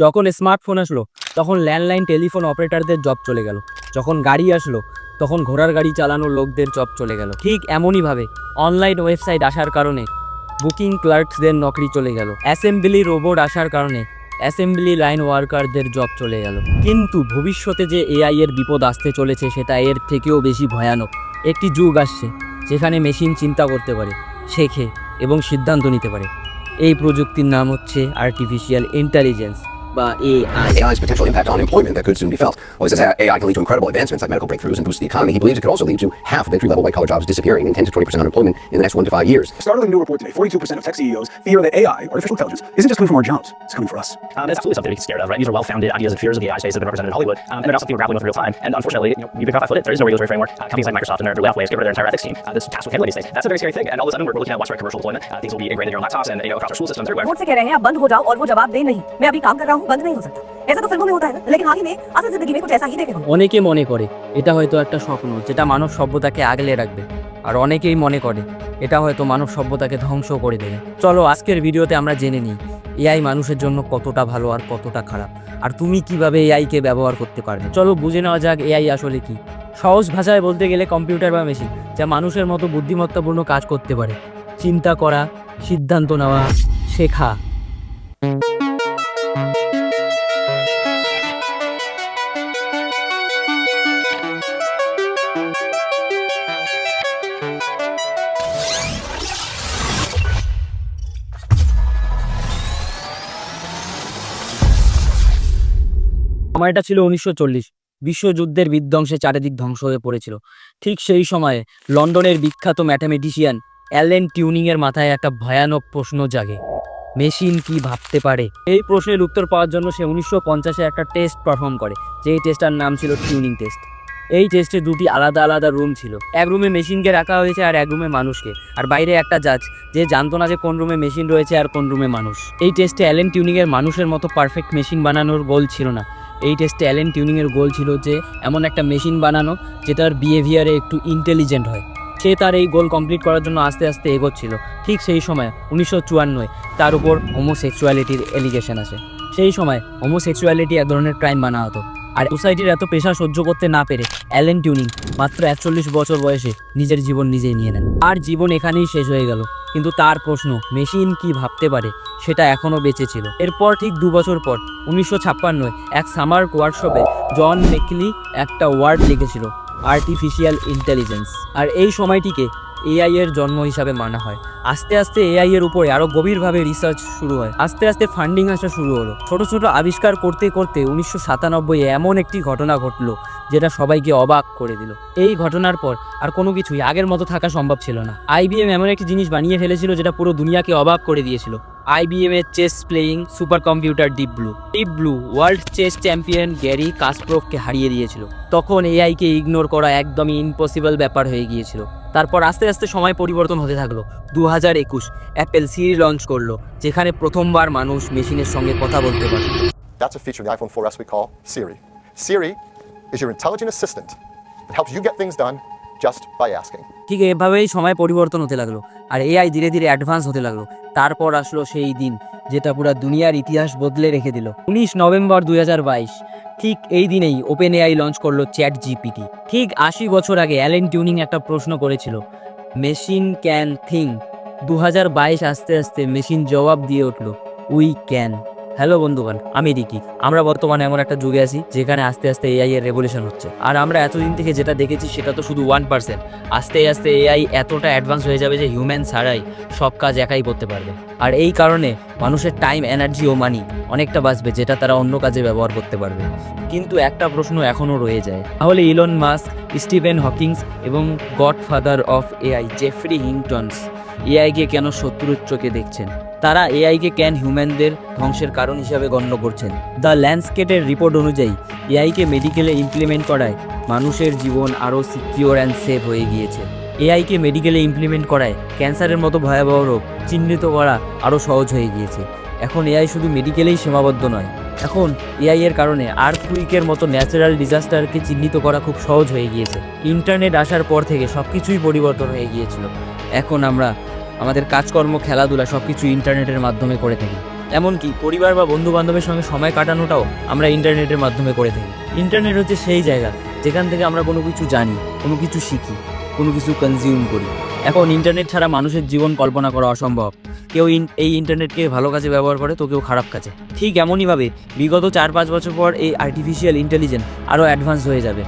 যখন স্মার্টফোন আসলো, তখন ল্যান্ডলাইন টেলিফোন অপারেটরদের জব চলে গেল। যখন গাড়ি আসলো, তখন ঘোড়ার গাড়ি চালানোর লোকদের জব চলে গেল। ঠিক এমনইভাবে অনলাইন ওয়েবসাইট আসার কারণে বুকিং ক্লার্কসদের নকরি চলে গেল। অ্যাসেম্বলি রোবট আসার কারণে অ্যাসেম্বলি লাইন ওয়ার্কারদের জব চলে গেল। কিন্তু ভবিষ্যতে যে এআই এর বিপদ আসতে চলেছে, সেটা এর থেকেও বেশি ভয়ানক। একটি যুগ আসছে, যেখানে মেশিন চিন্তা করতে পারে, শেখে এবং সিদ্ধান্ত নিতে পারে। এই প্রযুক্তির নাম হচ্ছে artificial intelligence uh, AI. AI's potential impact on employment that could soon be felt. Well, he says AI can lead to incredible advancements like medical breakthroughs and boost the economy. He believes it could also lead to half of entry-level white-collar jobs disappearing and 10 to 20% unemployment in the next one to five years. A startling new report today: 42% of tech CEOs fear that AI, artificial intelligence, isn't just coming from our jobs; it's coming for us. Um, that's absolutely something to be scared of, right? These are well-founded ideas and fears of the AI space that have been represented in Hollywood, um, and they're not something we're grappling with in real time. And unfortunately, you know, you've been caught. There is no regulatory framework. Uh, companies like Microsoft and their Blue Halfways get rid of their entire ethics team. Uh, this task with handling these things. That's a very scary thing. And all of a sudden, we're looking at widespread commercial deployment. Uh, things will be ingrained in your laptops and you know, across our school systems everywhere. बंद नहीं हो सकता ऐसा तो फिल्मों में होता है ना लेकिन हाल ही में असल जिंदगी में कुछ ऐसा ही देखे हम অনেকে মনে করে এটা হয়তো একটা স্বপ্ন যেটা মানব সভ্যতাকে আগলে রাখবে আর অনেকেই মনে করে এটা হয়তো মানব সভ্যতাকে ধ্বংস করে দেবে চলো আজকের ভিডিওতে আমরা জেনে নিই এআই মানুষের জন্য কতটা ভালো আর কতটা খারাপ আর তুমি কিভাবে এআইকে ব্যবহার করতে পারবে চলো বুঝে নেওয়া যাক এআই আসলে কি সহজ ভাষায় বলতে গেলে কম্পিউটার বা মেশিন যা মানুষের মতো বুদ্ধিমত্তাপূর্ণ কাজ করতে পারে চিন্তা করা সিদ্ধান্ত নেওয়া শেখা সময়টা ছিল উনিশশো বিশ্বযুদ্ধের বিধ্বংসে চারিদিক ধ্বংস হয়ে পড়েছিল। ঠিক সেই সময়ে লন্ডনের বিখ্যাত ম্যাথামেটিশিয়ান অ্যালেন টিউনিংয়ের মাথায় একটা ভয়ানক প্রশ্ন জাগে। মেশিন কি ভাবতে পারে? এই প্রশ্নের উত্তর পাওয়ার জন্য সে উনিশশো পঞ্চাশে একটা টেস্ট পারফর্ম করে। যেই টেস্টটার নাম ছিল টিউনিং টেস্ট। এই টেস্টে দুটি আলাদা আলাদা রুম ছিল। এক রুমে মেশিনকে রাখা হয়েছে আর এক রুমে মানুষকে। আর বাইরে একটা জাজ, যে জানতো না যে কোন রুমে মেশিন রয়েছে আর কোন রুমে মানুষ। এই টেস্টে অ্যালেন টিউনিংয়ের মানুষের মতো পারফেক্ট মেশিন বানানোর গোল ছিল না। এই টেস্টে অ্যালেন টিউনিংয়ের গোল ছিল যে, এমন একটা মেশিন বানানো যেটার বিহেভিয়ারে একটু ইন্টেলিজেন্ট হয়। সে তার এই গোল কমপ্লিট করার জন্য আস্তে আস্তে এগোচ্ছিল। ঠিক সেই সময়, উনিশশো চুয়ান্নয়, তার উপর হোমোসেক্সুয়ালিটির এলিগেশন আসে। সেই সময় হোমোসেক্সুয়ালিটি এক ধরনের ক্রাইম বানা হতো। আর সোসাইটির এত পেশা সহ্য করতে না পেরে অ্যালেন টিউনিং মাত্র একচল্লিশ বছর বয়সে নিজের জীবন নিজেই নিয়ে নেন। আর জীবন এখানেই শেষ হয়ে গেল। কিন্তু তার প্রশ্ন, মেশিন কি ভাবতে পারে? সেটা এখনও বেঁচে ছিল। এরপর ঠিক দু বছর পর, উনিশশো ছাপ্পান্নয়, এক সামার ওয়ার্কশপে জন মেকলি একটা ওয়ার্ড লিখেছিল আর্টিফিশিয়াল ইন্টেলিজেন্স আর এই সময়টিকে এআই এর জন্ম হিসাবে মানা হয়। আস্তে আস্তে এআই এর উপরে আরও গভীরভাবে রিসার্চ শুরু হয়। আস্তে আস্তে ফান্ডিং আসা শুরু হলো। ছোট ছোট আবিষ্কার করতে করতে উনিশশো সাতানব্বই এমন একটি ঘটনা ঘটলো যেটা সবাইকে অবাক করে দিল। এই ঘটনার পর আর কোনো কিছুই আগের মতো থাকা সম্ভব ছিল না। আইবিএম এমন একটি জিনিস বানিয়ে ফেলেছিল যেটা পুরো দুনিয়াকে অবাক করে দিয়েছিল। আইবিএম এর chess playing super computer Deep Blue Deep Blue world chess champion Garry কাসপ্রোভকে হারিয়ে দিয়েছিল। তখন এআইকে ইগনোর করা একদমই ইম্পসিবল ব্যাপার হয়ে গিয়েছিল। তারপর আস্তে আস্তে সময় পরিবর্তন হতে থাকল। দু হাজার একুশ অ্যাপেল সিরি লঞ্চ করল, যেখানে প্রথমবার মানুষ মেশিনের সঙ্গে কথা বলতে পারে That's a feature of the iPhone 4S we call Siri. Siri is your intelligent assistant that helps you get things done just by asking. ঠিক এভাবেই সময় পরিবর্তন হতে লাগল, আর এআই ধীরে ধীরে অ্যাডভান্স হতে লাগল। তারপর আসলো সেই দিন, যেটা পুরো দুনিয়ার ইতিহাস বদলে রেখে দিল। উনিশ নভেম্বর দুই হাজার বাইশ, ঠিক এই দিনেই ওপেন এআই লঞ্চ করল চ্যাট জিপিটি ঠিক আশি বছর আগে অ্যালেন টিউনিং একটা প্রশ্ন করেছিল মেশিন ক্যান থিং দু হাজার বাইশ আস্তে আস্তে মেশিন জবাব দিয়ে উঠল উই ক্যান হ্যালো বন্ধুগণ, আমি রিকি। আমরা বর্তমানে এমন একটা যুগে আছি যেখানে আস্তে আস্তে এআই এর রেভলিউশন হচ্ছে। আর আমরা এতদিন থেকে যেটা দেখেছি সেটা তো শুধু ওয়ান পার্সেন্ট আস্তে আস্তে এআই এতটা অ্যাডভান্স হয়ে যাবে যে হিউম্যান ছাড়াই সব কাজ একাই করতে পারবে। আর এই কারণে মানুষের টাইম এনার্জি ও মানি অনেকটা বাঁচবে যেটা তারা অন্য কাজে ব্যবহার করতে পারবে। কিন্তু একটা প্রশ্ন এখনও রয়ে যায়। তাহলে ইলন মাস্ক স্টিভেন হকিংস এবং godfather of AI Geoffrey Hinton's এআইকে কেন শত্রুর চোখে দেখছেন? তারা এআইকে ক্যান হিউম্যানদের ধ্বংসের কারণ হিসাবে গণ্য করছেন? দ্য ল্যান্ডস্কেটের রিপোর্ট অনুযায়ী, এআইকে মেডিকেলে ইমপ্লিমেন্ট করায় মানুষের জীবন আরও সিকিওর অ্যান্ড সেফ হয়ে গিয়েছে। এআইকে মেডিকেলে ইমপ্লিমেন্ট করায় ক্যান্সারের মতো ভয়াবহ রোগ চিহ্নিত করা আরও সহজ হয়ে গিয়েছে। এখন এআই শুধু মেডিকেলেই সীমাবদ্ধ নয়। এখন এআই এর কারণে আর্থকুইকের মতো ন্যাচারাল ডিজাস্টারকে চিহ্নিত করা খুব সহজ হয়ে গিয়েছে। ইন্টারনেট আসার পর থেকে সব কিছুই পরিবর্তন হয়ে গিয়েছিল। এখন আমরা আমাদের কাজকর্ম, খেলাধুলা সব কিছু ইন্টারনেটের মাধ্যমে করে থাকি। এমনকি পরিবার বা বন্ধু বান্ধবের সঙ্গে সময় কাটানোটাও আমরা ইন্টারনেটের মাধ্যমে করে থাকি। ইন্টারনেট হচ্ছে সেই জায়গা, যেখান থেকে আমরা কোনো কিছু জানি, কোনো কিছু শিখি, কোনো কিছু কনজিউম করি। এখন ইন্টারনেট ছাড়া মানুষের জীবন কল্পনা করা অসম্ভব। কেউ এই ইন্টারনেটকে ভালো কাজে ব্যবহার করে, তো কেউ খারাপ কাজে। ঠিক এমনইভাবে বিগত চার পাঁচ বছর পর এই আর্টিফিশিয়াল ইন্টেলিজেন্স আরও অ্যাডভান্স হয়ে যাবে।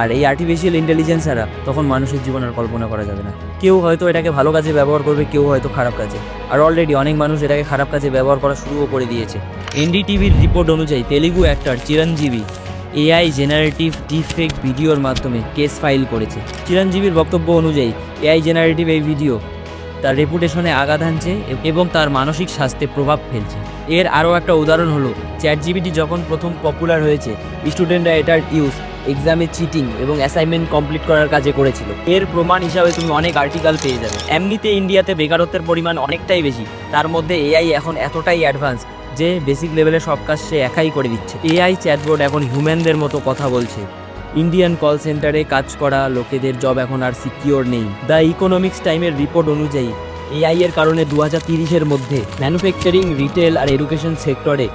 আর এই আর্টিফিশিয়াল ইন্টেলিজেন্স ছাড়া তখন মানুষের জীবন আর কল্পনা করা যাবে না। কেউ হয়তো এটাকে ভালো কাজে ব্যবহার করবে, কেউ হয়তো খারাপ কাজে। আর অলরেডি অনেক মানুষ এটাকে খারাপ কাজে ব্যবহার করা শুরুও করে দিয়েছে। এনডিটিভির রিপোর্ট অনুযায়ী Telugu actor Chiranjeevi AI generative deepfake ভিডিওর মাধ্যমে কেস ফাইল করেছে। চিরঞ্জীবীর বক্তব্য অনুযায়ী এআই জেনারেটিভ এই ভিডিও তার রেপুটেশনে আঘাত আনছে এবং তার মানসিক স্বাস্থ্যে প্রভাব ফেলছে। এর আরও একটা উদাহরণ হলো চ্যাট জিবিটি যখন প্রথম পপুলার হয়েছে স্টুডেন্টরা এটার ইউজ এক্সামে চিটিং এবং অ্যাসাইনমেন্ট কমপ্লিট করার কাজে করেছিল। এর প্রমাণ হিসাবে তুমি অনেক আর্টিকেল পেয়ে যাবে। এমনিতে ইন্ডিয়াতে বেকারত্বের পরিমাণ অনেকটাই বেশি। তার মধ্যে এআই এখন এতটাই অ্যাডভান্স যে বেসিক লেভেলে সব কাজ সে একাই করে দিচ্ছে। এআই চ্যাটবোর্ড এখন হিউম্যানদের মতো কথা বলছে। ইন্ডিয়ান কল সেন্টারে কাজ করা লোকেদের জব এখন আর সিকিওর নেই। দ্য ইকোনমিক্স টাইমের রিপোর্ট অনুযায়ী এআই এর কারণে দু হাজার মধ্যে ম্যানুফ্যাকচারিং রিটেল আর এডুকেশন সেক্টরে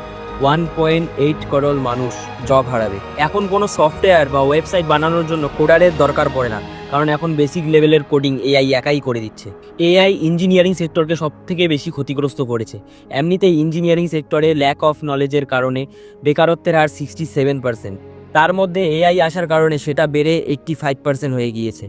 ওয়ান পয়েন্ট এইট করোল মানুষ জব হারাবে। এখন কোনো সফটওয়্যার বা ওয়েবসাইট বানানোর জন্য কোডারের দরকার পড়ে না, কারণ এখন বেসিক লেভেলের কোডিং এআই একাই করে দিচ্ছে। এআই ইঞ্জিনিয়ারিং সেক্টরকে সব থেকে বেশি ক্ষতিগ্রস্ত করেছে। এমনিতেই ইঞ্জিনিয়ারিং সেক্টরে ল্যাক অফ নলেজের কারণে বেকারত্বের হার সিক্সটি সেভেন পার্সেন্ট তার মধ্যে এআই আসার কারণে সেটা বেড়ে এইট্টি ফাইভ পার্সেন্ট হয়ে গিয়েছে।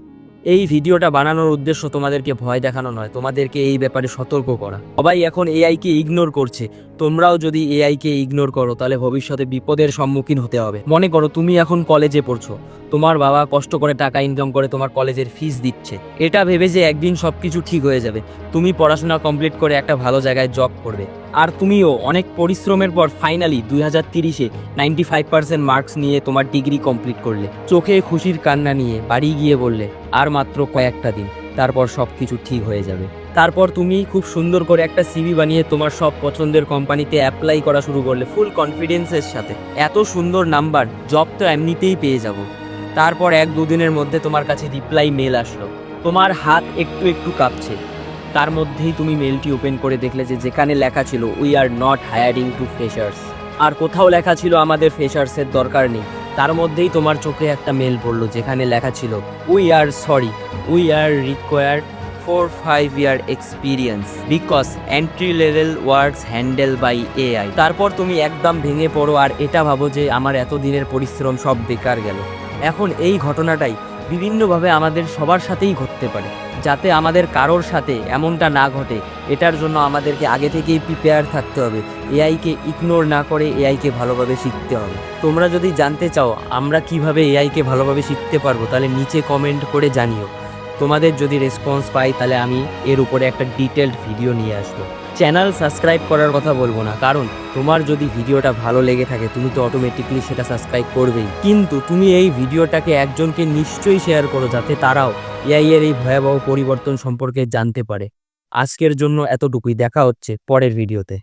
এই ভিডিওটা বানানোর উদ্দেশ্য তোমাদেরকে ভয় দেখানো নয়, তোমাদেরকে এই ব্যাপারে সতর্ক করা। সবাই এখন এআইকে ইগনোর করছে। তোমরাও যদি এআইকে ইগনোর করো, তাহলে ভবিষ্যতে বিপদের সম্মুখীন হতে হবে। মনে করো তুমি এখন কলেজে পড়ছো। তোমার বাবা কষ্ট করে টাকা ইনকাম করে তোমার কলেজের ফিস দিচ্ছে। এটা ভেবে যে একদিন সব কিছু ঠিক হয়ে যাবে। তুমি পড়াশোনা কমপ্লিট করে একটা ভালো জায়গায় জব করবে। আর তুমিও অনেক পরিশ্রমের পর ফাইনালি দুই হাজার তিরিশে নাইনটি ফাইভ পার্সেন্ট মার্কস নিয়ে তোমার ডিগ্রি কমপ্লিট করলে। চোখে খুশির কান্না নিয়ে বাড়ি গিয়ে বললে, আর মাত্র কয়েকটা দিন, তারপর সব কিছু ঠিক হয়ে যাবে। তারপর তুমি খুব সুন্দর করে একটা সিভি বানিয়ে তোমার সব পছন্দের কোম্পানিতে অ্যাপ্লাই করা শুরু করলে ফুল কনফিডেন্সের সাথে। এত সুন্দর নাম্বার জব তো এমনিতেই পেয়ে যাব। তারপর এক দুদিনের মধ্যে তোমার কাছে রিপ্লাই মেল আসলো। তোমার হাত একটু একটু কাঁপছে। তার মধ্যেই তুমি মেলটি ওপেন করে দেখলে যে যেখানে লেখা ছিল we are not hiring to freshers আর কোথাও লেখা ছিল, আমাদের ফ্রেশার্সের দরকার নেই। তার মধ্যেই তোমার চোখে একটা মেল পড়ল, যেখানে লেখা ছিল we are sorry we are required four five year experience because entry level works handle by AI তারপর তুমি একদম ভেঙে পড়ো, আর এটা ভাবো যে আমার এত দিনের পরিশ্রম সব বেকার গেল। এখন এই ঘটনাটাই বিভিন্নভাবে আমাদের সবার সাথেই ঘটতে পারে, যাতে আমাদের কারোর সাথে এমনটা না ঘটে। এটার জন্য আমাদেরকে আগে থেকেই প্রিপেয়ার থাকতে হবে। এআইকে ইগনোর না করে এআইকে ভালোভাবে শিখতে হবে। তোমরা যদি জানতে চাও আমরা কীভাবে এআইকে ভালোভাবে শিখতে পারব, তাহলে নিচে কমেন্ট করে জানিও। তোমাদের যদি রেসপন্স পাই, তাহলে আমি এর উপরে একটা ডিটেলড ভিডিও নিয়ে আসব। চ্যানেল সাবস্ক্রাইব করার কথা বলব না, কারণ তোমার যদি ভিডিওটা ভালো লেগে থাকে, তুমি তো অটোমেটিকলি সেটা সাবস্ক্রাইব করবেই। কিন্তু তুমি এই ভিডিওটাকে একজনকে নিশ্চয়ই শেয়ার করো, যাতে তারাও এআই এর এই ভয়াবহ পরিবর্তন সম্পর্কে জানতে পারে। আজকের জন্য এতটুকুই, দেখা হচ্ছে পরের ভিডিওতে